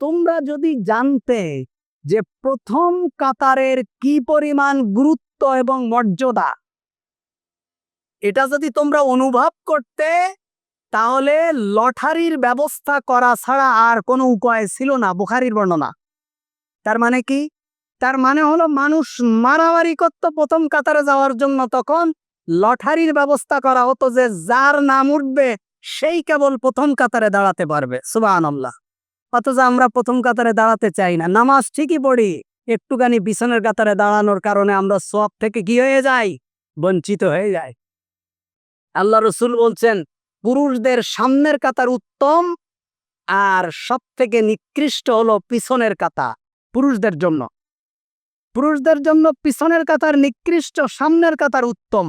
তোমরা যদি জানতে যে প্রথম কাতারের কি পরিমাণ গুরুত্ব এবং মর্যাদা, এটা যদি তোমরা অনুভব করতে, তাহলে লটারির ব্যবস্থা করা ছাড়া আর কোনো উপায় ছিল না, বুখারির বর্ণনা। তার মানে কি? তার মানে হলো মানুষ মারামারি করত প্রথম কাতারে যাওয়ার জন্য, তখন লটারির ব্যবস্থা করা হতো যে যার নাম উঠবে, সেই কেবল প্রথম কাতারে দাঁড়াতে পারবে। সুবাহ অথচ আমরা প্রথম কাতারে দাঁড়াতে চাই না। নামাজ ঠিকই পড়ি, একটুখানি পিছনের কাতারে দাঁড়ানোর কারণে আমরা সব থেকে কি হয়ে যাই? বঞ্চিত হয়ে যায় আল্লাহ রসুল বলছেন, পুরুষদের সামনের কাতার উত্তম আর সব থেকে নিকৃষ্ট হলো পিছনের কাতা পুরুষদের জন্য। পুরুষদের জন্য পিছনের কাতার নিকৃষ্ট, সামনের কাতার উত্তম।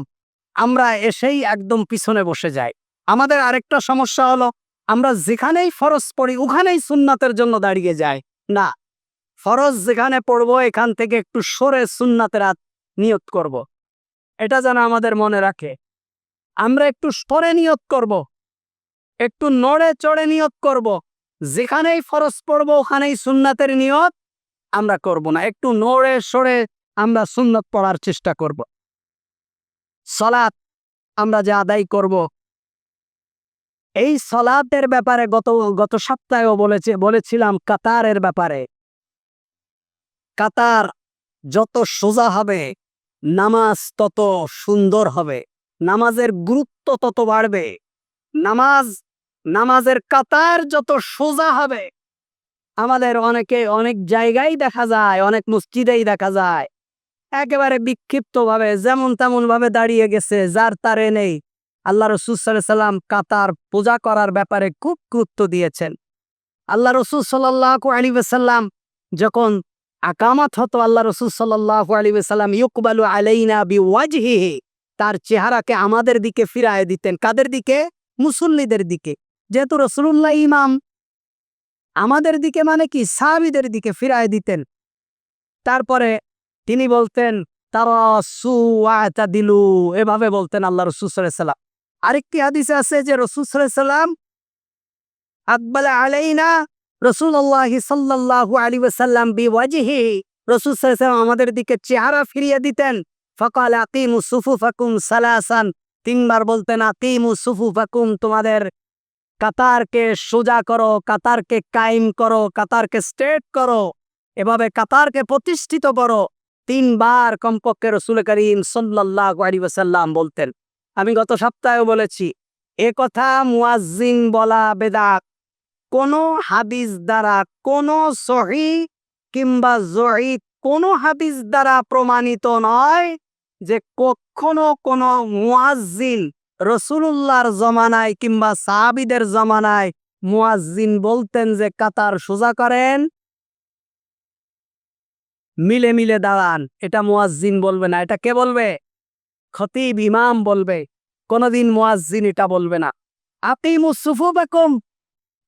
আমরা এসেই একদম পিছনে বসে যাই। আমাদের আরেকটা সমস্যা হলো আমরা যেখানেই ফরজ পড়ি, ওখানেই সুন্নাতের জন্য দাঁড়িয়ে যাই না, ফরজ যেখানে পড়ব, এখান থেকে একটু সরে সুন্নাতের হাত নিয়ত করব। এটা যেন আমাদের মনে রাখে আমরা একটু সরে নিয়ত করব। একটু নড়ে চড়ে নিয়ত করব। যেখানেই ফরজ পড়ব, ওখানেই সুন্নাতের নিয়ত আমরা করব না একটু নড়ে সরে আমরা সুন্নত পড়ার চেষ্টা করব সলাৎ আমরা যে আদায় করব এই সলাতের ব্যাপারে গত গত সপ্তাহেও বলেছে, বলেছিলাম কাতারের ব্যাপারে। কাতার যত সোজা হবে, নামাজ তত সুন্দর হবে, নামাজের গুরুত্ব তত বাড়বে। নামাজ, নামাজের কাতার যত সোজা হবে, আমাদের অনেকে অনেক জায়গায় দেখা যায়, অনেক মসজিদেই দেখা যায়, একেবারে বিক্ষিপ্তভাবে, যেমন তেমন ভাবে দাঁড়িয়ে গেছে, যার তারে নেই। আল্লাহ রসুল সাল্লাম কাতার পূজা করার ব্যাপারে খুব গুরুত্ব দিয়েছেন। আল্লাহ রসুল সাল্লাহ আলী সাল্লাম যখন আকামাত হতো, আল্লাহ রসুল সাল্লাহ আলী সাল্লাম আলাইনা বি ওয়াজহি তার চেহারাকে আমাদের দিকে ফিরায় দিতেন। কাদের দিকে? মুসল্লিদের দিকে। যেহেতু রসুল্লাহ ইমাম, আমাদের দিকে মানে কি? সাহাবিদের দিকে ফিরায় দিতেন। তারপরে তিনি বলতেন, তারা সুয়াতা দিলু এভাবে বলতেন আল্লাহ রসুল সাল্লাম আরেকটি হাদিসে আছে যে রসুল সাল্লাম আকবালা আলাইনা রসুল্লাহ সাল্লাহ আলী ওসাল্লাম বি ওয়াজিহি রসুল সাল্লাম আমাদের দিকে চেহারা ফিরিয়ে দিতেন। ফকাল আকিমু সুফু ফাকুম সালাসান। তিনবার বলতেন আকিমু সুফু ফাকুম তোমাদের কাতারকে সোজা করো, কাতারকে কায়েম করো, কাতারকে স্ট্রেট করো, এভাবে কাতারকে প্রতিষ্ঠিত করো। তিনবার কমপক্ষে রসুল করিম সাল্লাহ আলী বলতেন। আমি গত সপ্তাহেও বলেছি, এ কথা মুয়াজ্জিন বলা বেদাত। কোনো হাদিস দ্বারা, কোনো সহি কিংবা জহি কোনো হাদিস দ্বারা প্রমাণিত নয় যে কখনো কোনো মুয়াজ্জিন রসুল্লাহর জমানায় কিংবা সাহাবিদের জমানায় মুয়াজ্জিন বলতেন যে কাতার সোজা করেন, মিলে মিলে দাঁড়ান। এটা মুয়াজ্জিন বলবে না, এটা কে বলবে? খতিব ইমাম বলবে, কোনদিন মুয়াজ্জিন এটা বলবে না। আকিমু সুফু বাকুম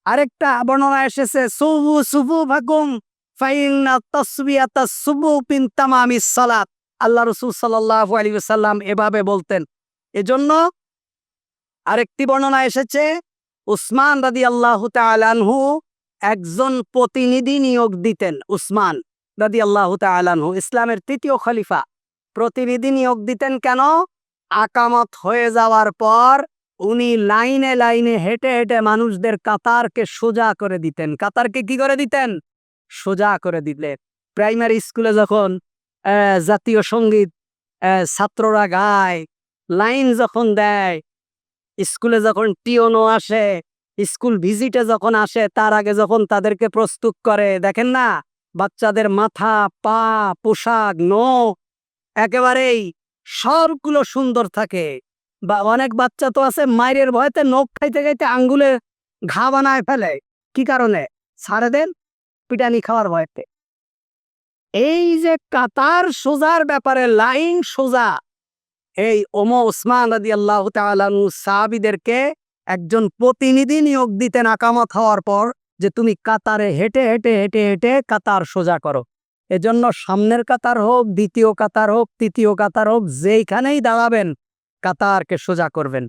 আরেকটা বর্ণনা এসেছে সুবু সুফু বাকুম ফাইন্না তাসবিয়াতা সুবু পিন তামামিস সালাত। আল্লাহ রসুল সাল্লাল্লাহু আলাইহি ওয়াসাল্লাম এভাবে বলতেন। এজন্য আরেকটি বর্ণনা এসেছে, উসমান রাদি আল্লাহ তালানহু একজন প্রতিনিধি নিয়োগ দিতেন, উসমান রাদি আল্লাহ তালানহু ইসলামের তৃতীয় খলিফা। প্রতিনিধি নিয়োগ দিতেন কেন? আকামত হয়ে যাওয়ার পর উনি লাইনে লাইনে হেঁটে হেঁটে মানুষদের কাতারকে সোজা করে দিতেন। কাতারকে কি করে দিতেন? সোজা করে দিলেন প্রাইমারি স্কুলে যখন জাতীয় সংগীত ছাত্ররা গায়, লাইন যখন দেয়, স্কুলে যখন টিওনো আসে, স্কুল ভিজিটে যখন আসে, তার আগে যখন তাদেরকে প্রস্তুত করে, দেখেন না? বাচ্চাদের মাথা, পা, পোশাক, নখ একেবারেই সবগুলো সুন্দর থাকে। বা অনেক বাচ্চা তো আছে মায়ের ভয়তে নখ খাইতে খাইতে আঙ্গুলে ঘা বানায় ফেলে। কি কারণে? ছাড়ে দেন পিটানি খাওয়ার ভয়তে। এই যে কাতার সোজার ব্যাপারে লাইন সোজা, এই ওমো ওসমান রাদি আল্লাহ সাহাবিদেরকে একজন প্রতিনিধি নিয়োগ দিতেন আকামত হওয়ার পর যে তুমি কাতারে হেঁটে হেঁটে হেঁটে হেঁটে কাতার সোজা করো। এজন্য সামনের কাতার হোক, দ্বিতীয় কাতার হোক, তৃতীয় কাতার হোক, যেইখানেই দাঁড়াবেন, কাতারকে সোজা করবেন।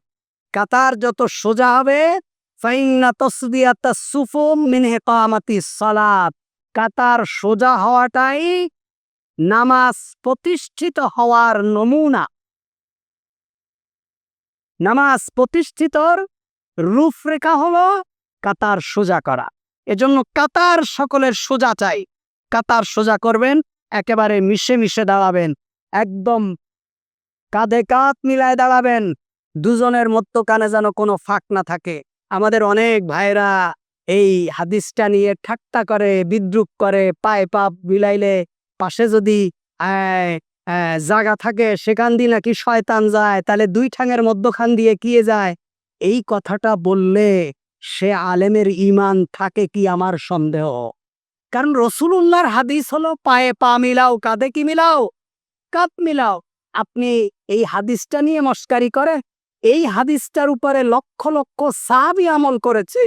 কাতার যত সোজা হবে কাতার সোজা হওয়াটাই নামাজ প্রতিষ্ঠিত হওয়ার নমুনা। নামাজ প্রতিষ্ঠিতর রূপরেখা হলো কাতার সোজা করা। এজন্য কাতার সকলের সোজা চাই। কাতার সোজা করবেন, একেবারে মিশে মিশে দাঁড়াবেন। একদম কাঁধে কাঁধ মিলায় দাঁড়াবেন। দুজনের মধ্যখানে যেন কোনো ফাঁক না থাকে। আমাদের অনেক ভাইরা এই হাদিসটা নিয়ে ঠাট্টা করে, বিদ্রুপ করে, পায়ে পাপ বিলাইলে পাশে যদি জায়গা থাকে, সেখান দিয়ে নাকি শয়তান যায়, তাহলে দুই ঠাঙের মধ্যখান দিয়ে কিয়ে যায়? এই কথাটা বললে সে আলেমের ইমান থাকে কি আমার সন্দেহ? কারণ রসুলুল্লাহর হাদিস হলো, পায়ে পা মিলাও, কাঁধে কি মিলাও? কাঁধ মিলাও। আপনি এই হাদিসটা নিয়ে মস্কারি করে, এই হাদিসটার উপরে লক্ষ লক্ষ সাহাবি আমল করেছে।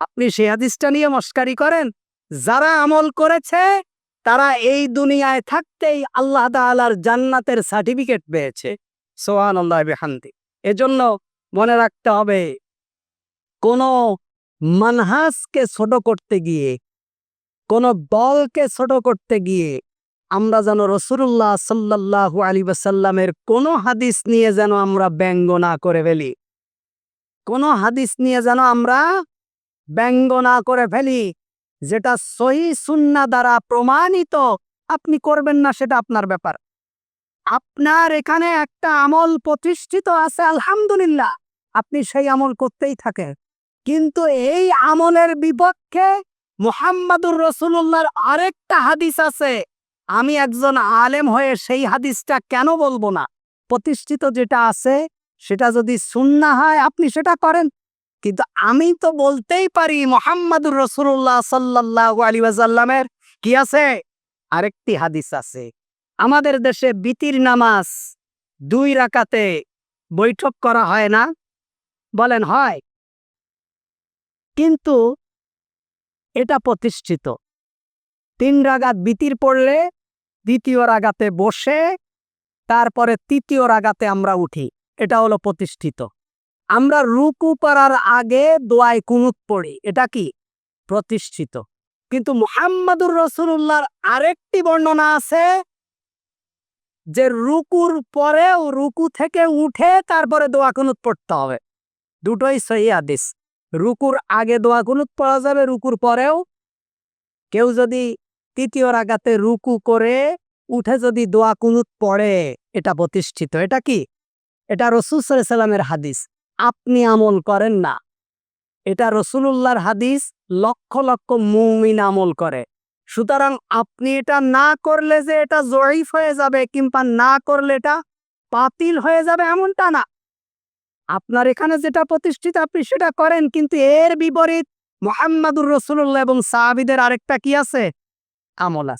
আপনি সেই হাদিসটা নিয়ে মস্কারি করেন, যারা আমল করেছে, তারা এই দুনিয়ায় থাকতেই আল্লাহ তাআলার জান্নাতের সার্টিফিকেট পেয়েছে। সোহান আল্লাহ এজন্য মনে রাখতে হবে, কোনো মানহাসকে ছোট করতে গিয়ে কোনো বলকে ছোট করতে গিয়ে আমরা যেন রসুল্লাহ সাল্লাহ আলী বাসাল্লামের কোনো হাদিস নিয়ে যেন আমরা ব্যঙ্গ না করে ফেলি। কোনো হাদিস নিয়ে যেন আমরা ব্যঙ্গ না করে ফেলি, যেটা সহি সুন্না দ্বারা প্রমাণিত, আপনি করবেন না সেটা আপনার ব্যাপার। আপনার এখানে একটা আমল প্রতিষ্ঠিত আছে, আলহামদুলিল্লাহ, আপনি সেই আমল করতেই থাকেন। কিন্তু এই আমলের বিপক্ষে মুহাম্মাদুর রসুল্লাহর আরেকটা হাদিস আছে। আমি একজন আলেম হয়ে সেই হাদিসটা কেন বলব না? প্রতিষ্ঠিত যেটা আছে, সেটা যদি সুন্না হয়, আপনি সেটা করেন। কিন্তু আমি তো বলতেই পারি, মোহাম্মদুর রসুল্লাহ সাল্লাহ আলী ওয়াসাল্লামের কি আছে? আরেকটি হাদিস আছে। আমাদের দেশে বিতির নামাজ দুই রাকাতে বৈঠক করা হয় না? বলেন, হয়। কিন্তু এটা প্রতিষ্ঠিত। তিন রাগাত বিতির পড়লে দ্বিতীয় রাগাতে বসে, তারপরে তৃতীয় রাগাতে আমরা উঠি। এটা হলো প্রতিষ্ঠিত। আমরা রুকু করার আগে দোয়ায় কুনুত পড়ি। এটা কি? প্রতিষ্ঠিত। কিন্তু মুহাম্মাদুর রসুল্লাহর আরেকটি বর্ণনা আছে যে রুকুর পরেও রুকু থেকে উঠে তারপরে দোয়া কুনুত পড়তে হবে। দুটোই সহি আদেশ রুকুর আগে দোয়া কুনুত পড়া যাবে, রুকুর পরেও কেউ যদি তৃতীয় রাগাতে রুকু করে উঠে যদি দোয়া কুনুত পড়ে, এটা প্রতিষ্ঠিত। এটা কি? এটা রসুল সাল্লামের হাদিস। আপনি আমল করেন না। এটা রসুলুল্লাহর হাদিস, লক্ষ লক্ষ মুমিন আমল করে। সুতরাং আপনি এটা না করলে যে এটা জয়ীফ হয়ে যাবে, কিংবা না করলে এটা পাতিল হয়ে যাবে, এমনটা না। আপনার এখানে যেটা প্রতিষ্ঠিত, আপনি সেটা করেন, কিন্তু এর বিপরীত মোহাম্মদুর রসুল্লাহ এবং সাহাবিদের আরেকটা কি আছে? আমল আছে।